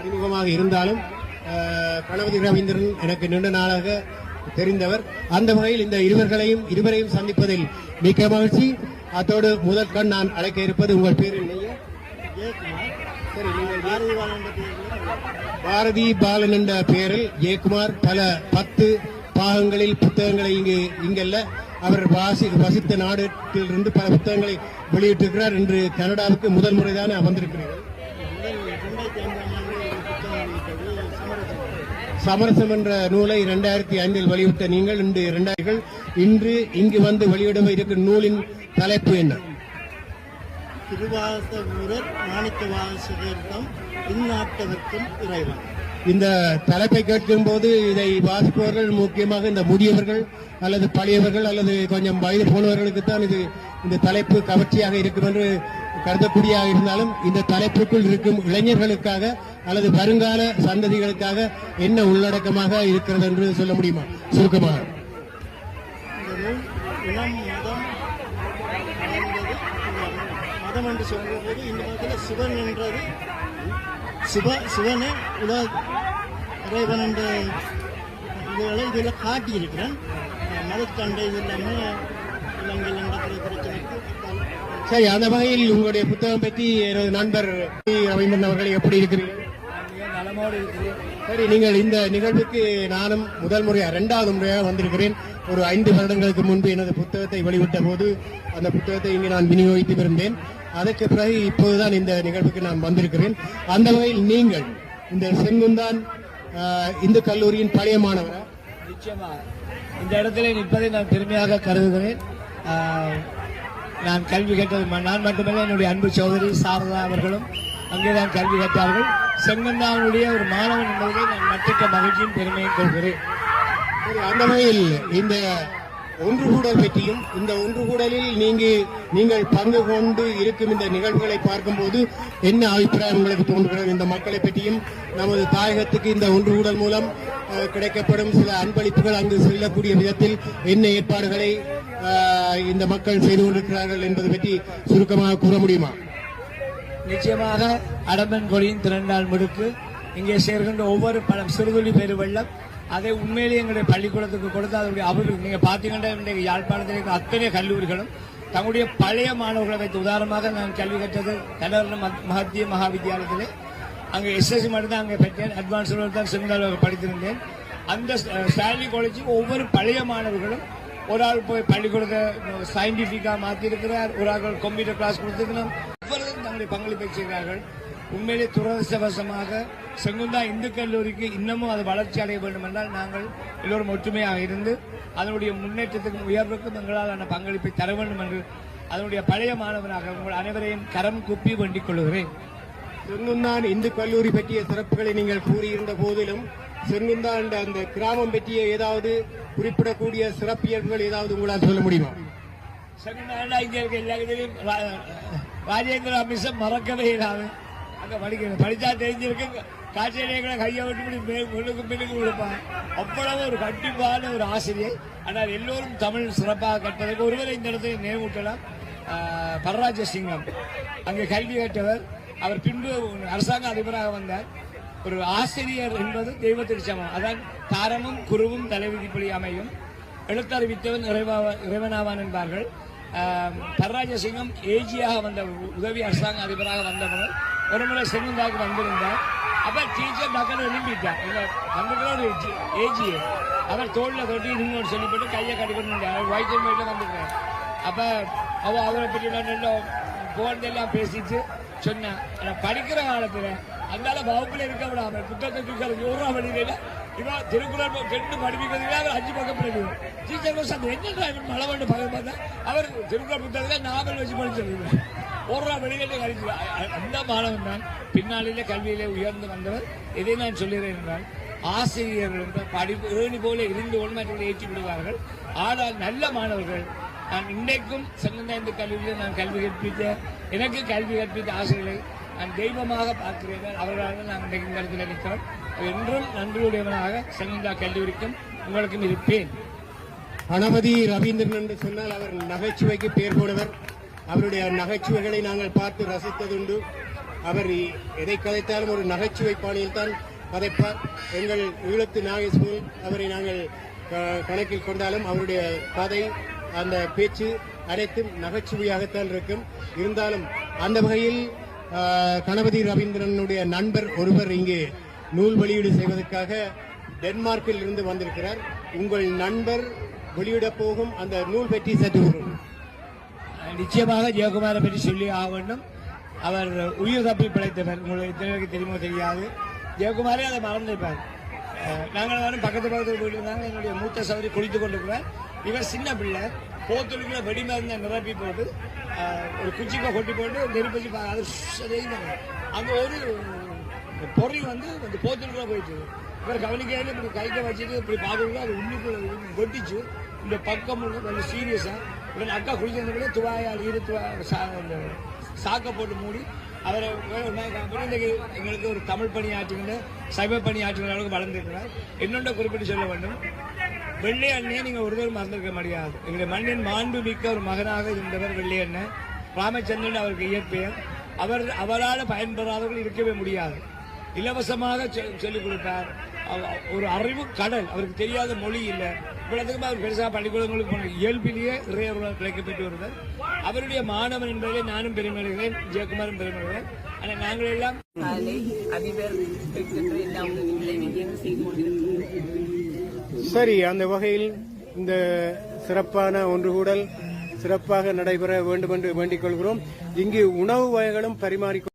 அறிமுகமாக இருந்தாலும் கணபதி ரவீந்திரன் எனக்கு நீண்ட நாளாக தெரிந்தவர். அந்த வகையில் இந்த இருவர்களையும் இருவரையும் சந்திப்பதில் மிக்க மகிழ்ச்சி. அத்தோடு முதல் கண் நான் அழைக்க இருப்பது உங்கள் பேர் பாரதி பாலன் என்ற பெயரில் ஜெயக்குமார் பல பத்து பாகங்களில் புத்தகங்களை இங்கு இங்கல்ல அவர் வாசி வசித்த நாட்டிலிருந்து பல புத்தகங்களை வெளியிட்டிருக்கிறார். இன்று கனடாவுக்கு முதல் முறைதான வந்திருக்கிறீர்கள் சமரசம் என்ற நூலை இரண்டாயிரத்தி ஐந்தில் வெளியிட்ட நீங்கள் இன்று இரண்டாயிரம் இன்று இங்கு வந்து வெளியிட இருக்கும் நூலின் தலைப்பு என்ன? திருவாச ஊரர் மாணிக்கவாச வாசகர்தம் இந்நாட்டவர்க்கும் இறைவன். இந்த தலைப்பை கேட்கும் போது இதை வாசிப்பவர்கள் முக்கியமாக இந்த முதியவர்கள் அல்லது பழையவர்கள் அல்லது கொஞ்சம் வயது போனவர்களுக்கு தான் இது இந்த தலைப்பு கவர்ச்சியாக இருக்கும் என்று கருதக்கூடியாக இருந்தாலும் இந்த தலைப்புக்குள் இருக்கும் இளைஞர்களுக்காக அல்லது வருங்கால சந்ததிகளுக்காக என்ன உள்ளடக்கமாக இருக்கிறது என்று சொல்ல முடியுமா? சுருக்கமாக. மதம் என்று சொல்லும்போது இந்த மதத்தில் சிவன் என்றது சிவ சிவனை உலக இறைவன் என்ற இதுகளை இதில் காட்டியிருக்கிறேன். மதத்தண்டை இது இலங்கையில் நடக்கிற பிரச்சனைக்கு சரி அந்த வகையில் உங்களுடைய புத்தகம் பற்றி எனது நண்பர் ரவீந்திரன் அவர்கள் எப்படி இருக்கிறீர்கள் சரி நீங்கள் இந்த நிகழ்வுக்கு நானும் முதல் முறையா இரண்டாவது முறையாக வந்திருக்கிறேன். ஒரு ஐந்து வருடங்களுக்கு முன்பு எனது புத்தகத்தை வெளியிட்ட போது அந்த புத்தகத்தை இங்கு நான் விநியோகித்து இருந்தேன் அதற்கு பிறகு இப்போதுதான் இந்த நிகழ்வுக்கு நான் வந்திருக்கிறேன். அந்த வகையில் நீங்கள் இந்த செங்குந்தான் இந்து கல்லூரியின் பழைய மாணவரா? நிச்சயமாக இந்த இடத்துல நிற்பதை நான் பெருமையாக கருதுகிறேன். நான் கல்வி ம- நான் மட்டுமல்ல என்னுடைய அன்பு சகோதரி சாரதா அவர்களும் அங்கேதான் கல்வி கற்றார்கள். செங்கந்தாவனுடைய ஒரு மாணவன் என்பதை நான் மற்ற மகிழ்ச்சியும் பெருமையும் கொள்கிறேன். அந்த வகையில் இந்த ஒன்று கூடல் பற்றியும் இந்த ஒன்று கூடலில் நீங்க நீங்கள் பங்கு கொண்டு இருக்கும் இந்த நிகழ்வுகளை பார்க்கும்போது என்ன அபிப்பிராயம் உங்களுக்கு தோன்றுகிறது? இந்த மக்களை பற்றியும் நமது தாயகத்துக்கு இந்த ஒன்று கூடல் மூலம் கிடைக்கப்படும் சில அன்பளிப்புகள் அங்கு செல்லக்கூடிய விதத்தில் என்ன ஏற்பாடுகளை இந்த மக்கள் செய்து கொண்டிருக்கிறார்கள் என்பது பற்றி சுருக்கமாக கூற முடியுமா? நிச்சயமாக அடம்பன் கொடியின் திரண்டால் முடுக்கு. இங்கே சேர்கின்ற ஒவ்வொரு பழம் சிறுதுளி பெருவெள்ளம் அதை உண்மையிலேயே எங்களுடைய பள்ளிக்கூடத்துக்கு கொடுத்து அதனுடைய அவர்கள் நீங்க பாத்தீங்கன்னா இன்றைக்கு யாழ்ப்பாணத்தில் இருக்கிற அத்தனை கல்லூரிகளும் தங்களுடைய பழைய மாணவர்களை வைத்து உதாரணமாக நான் கல்வி கற்றது கடற்கரை மத்திய மகா வித்தியாலயத்திலே அங்கே எஸ்எஸ்சி மட்டும்தான் அங்கே பெற்றேன். அட்வான்ஸ் தான் செமினார் படித்திருந்தேன். அந்த ஸ்டான்லி காலேஜுக்கு ஒவ்வொரு பழைய மாணவர்களும் ஒரு ஆள் போய் பள்ளிக்கூடத்தை சயின்டிபிக்கா மாத்தி ஒரு ஆள் கம்ப்யூட்டர் கிளாஸ் கொடுத்திருக்கிறோம் ஒவ்வொருவரும் தங்களுடைய பங்களிப்பை செய்கிறார்கள். உண்மையிலே துரதிருஷ்டவசமாக செங்குந்தா இந்து கல்லூரிக்கு இன்னமும் அது வளர்ச்சி அடைய வேண்டும் என்றால் நாங்கள் எல்லோரும் ஒற்றுமையாக இருந்து அதனுடைய முன்னேற்றத்துக்கும் உயர்வுக்கும் எங்களாலான பங்களிப்பை தர வேண்டும் என்று அதனுடைய பழைய மாணவனாக உங்கள் அனைவரையும் கரம் குப்பி வேண்டிக் கொள்கிறேன். செங்குந்தான் இந்து கல்லூரி பற்றிய சிறப்புகளை நீங்கள் கூறியிருந்த போதிலும் செங்குந்தான் அந்த கிராமம் பற்றிய ஏதாவது குறிப்பிடக்கூடிய சிறப்பியல்புகள் ஏதாவது உங்களால் சொல்ல முடியுமா? செங்குந்தாண்டா இங்க இருக்க எல்லா ராஜேந்திர அமிஷம் மறக்கவே இல்லாம அங்க படிக்கணும். படிச்சா தெரிஞ்சிருக்கு கூட கையை விட்டு இப்படி முன்னுக்கு பின்னுக்கு கொடுப்பான் அவ்வளவு ஒரு கண்டிப்பான ஒரு ஆசிரியர் ஆனால் எல்லோரும் தமிழ் சிறப்பாக கற்பதற்கு ஒருவரை இந்த இடத்துல நினைவூட்டலாம். பரராஜ சிங்கம். அங்கே கல்வி கற்றவர். அவர் பின்பு அரசாங்க அதிபராக வந்தார். ஒரு ஆசிரியர் என்பது தெய்வத்திற்கு சமம். அதான் தாரமும் குருவும் தலைவிதிப்படி அமையும். எழுத்தறிவித்தவன் இறைவா- இறைவனாவான் என்பார்கள். ஆம், பரராஜ சிங்கம் ஏஜியாக வந்த உதவி அரசாங்க அதிபராக வந்தவர். ஒரு முறை செங்குந்தாக்கு வந்திருந்தார். அப்போ டீச்சர் டக்குன்னு எழுப்பிட்டார் இங்க வந்திருக்கிற ஒரு ஏஜி அவர் தோளில் தொட்டி இன்னொரு சொல்லிப்பட்டு கையை கட்டுக்கணும் அவர் வயிற்று போயிட்டு வந்திருக்கார் அப்ப அவள் அவரை பற்றி நான் நல்ல பேசிட்டு சொன்னேன் ஆனா படிக்கிற காலத்தில் அதனால வகுப்பில் இருக்க விடாமல் புத்தகத்தை தூக்கிறது யோகா வழியில் இவன் திருக்குறள் கெட்டு ரெண்டு அவர் அஞ்சு பக்கம் படிக்கும் டீச்சர் பஸ் அந்த என்ன மழை வந்து பக்கம் பார்த்தா? அவர் திருக்குறள் புத்தகத்தில் நாவல் வச்சு படிச்சிருக்கேன் போடுறா வெளியில கழிச்சு அந்த மாணவன் தான் பின்னாளிலே கல்வியிலே உயர்ந்து வந்தவர் இதை நான் சொல்லுகிறேன் என்றால் ஆசிரியர்கள் என்ற படிப்பு ஏணி போல இருந்து கொண்டு மற்றவர்களை ஏற்றி விடுவார்கள் ஆனால் நல்ல மாணவர்கள் நான் இன்றைக்கும் செங்கந்தா இந்த கல்வியில் நான் கல்வி கற்பித்த எனக்கு கல்வி கற்பித்த ஆசிரியர்களை நான் தெய்வமாக பார்க்கிறேன் அவர்களால் நான் இன்றைக்கு இந்த இடத்தில் நிற்கிறோம் என்றும் நன்றியுடையவனாக செங்கந்தா கல்லூரிக்கும் உங்களுக்கும் இருப்பேன் கணபதி ரவீந்திரன் என்று சொன்னால் அவர் நகைச்சுவைக்கு பேர் போனவர் அவருடைய நகைச்சுவைகளை நாங்கள் பார்த்து ரசித்ததுண்டு. அவர் எதை கதைத்தாலும் ஒரு நகைச்சுவை பாணியில் தான் கதைப்பார். எங்கள் ஈழத்து நாகேஸ்வரன் அவரை நாங்கள் கணக்கில் கொண்டாலும் அவருடைய கதை அந்த பேச்சு அனைத்தும் நகைச்சுவையாகத்தான் இருக்கும். இருந்தாலும் அந்த வகையில் கணபதி ரவீந்திரனுடைய நண்பர் ஒருவர் இங்கே நூல் வெளியீடு செய்வதற்காக டென்மார்க்கில் இருந்து வந்திருக்கிறார். உங்கள் நண்பர் வெளியிடப் போகும் அந்த நூல் பற்றி சற்று நிச்சயமாக ஜெயக்குமாரை பற்றி சொல்லி ஆக வேண்டும். அவர் உயிர் தப்பி பிழைத்தவர் உங்களுக்கு இத்தனை பேருக்கு தெரியுமோ தெரியாது. ஜெயக்குமாரே அதை மறந்திருப்பார். நாங்கள் வரும் பக்கத்து பக்கத்தில் போயிட்டு இருந்தாங்க. என்னுடைய மூத்த சௌரி குளித்து கொண்டிருக்கிறார். இவர் சின்ன பிள்ளை. போத்துருக்குள்ள வெடி மருந்தை நிரப்பி போட்டு ஒரு குச்சிப்பை கொட்டி போட்டு நெருப்பி அது சரிங்க அங்கே ஒரு பொறி வந்து அந்த போத்துருக்குள்ள போயிட்டு இவர் கவனிக்காது இப்படி கைக்க வச்சுட்டு இப்படி பார்க்கணும் அது உள்ளுக்குள்ள கொட்டிச்சு. இந்த பக்கம் உள்ள கொஞ்சம் சீரியஸாக இவன் அக்கா குளிச்சிருந்தபடியே துவாயால் இரு துவா சா- இந்த சாக்கை போட்டு மூடி அவரை வேற எங்களுக்கு ஒரு தமிழ் பணி ஆற்றுகின்ற சைவ பணி ஆற்றுகிற அளவுக்கு வளர்ந்துருக்கிறார். இன்னொன்று குறிப்பிட்டு சொல்ல வேண்டும். வெள்ளை அண்ணே நீங்க ஒருவர் மறந்திருக்க முடியாது. எங்களுடைய மண்ணின் மாண்பு மிக்க ஒரு மகனாக இருந்தவர் வெள்ளை அண்ணன் ராமச்சந்திரன் அவருக்கு இயற்பெயர். அவர் அவரால் பயன்பெறாதவர்கள் இருக்கவே முடியாது. இலவசமாக சொல்லிக் கொடுத்தார் ஒரு அறிவு கடல். அவருக்கு தெரியாத மொழி இல்லை. இவ்வளவுக்கும் அவர் பெருசாக பள்ளிக்கூடங்களுக்கு போன இயல்பிலேயே இறையருளால் கிடைக்கப்பட்டு வருவார் அவருடைய மாணவன் என்பதிலே நானும் பெருமைப்படுகிறேன் ஜெயக்குமாரும் பெருமைப்படுகிறேன் ஆனால் நாங்கள் எல்லாம் அதிபர் சரி அந்த வகையில் இந்த சிறப்பான ஒன்று கூடல் சிறப்பாக நடைபெற வேண்டும் என்று வேண்டிக் கொள்கிறோம். இங்கு உணவு வகைகளும் பரிமாறிக்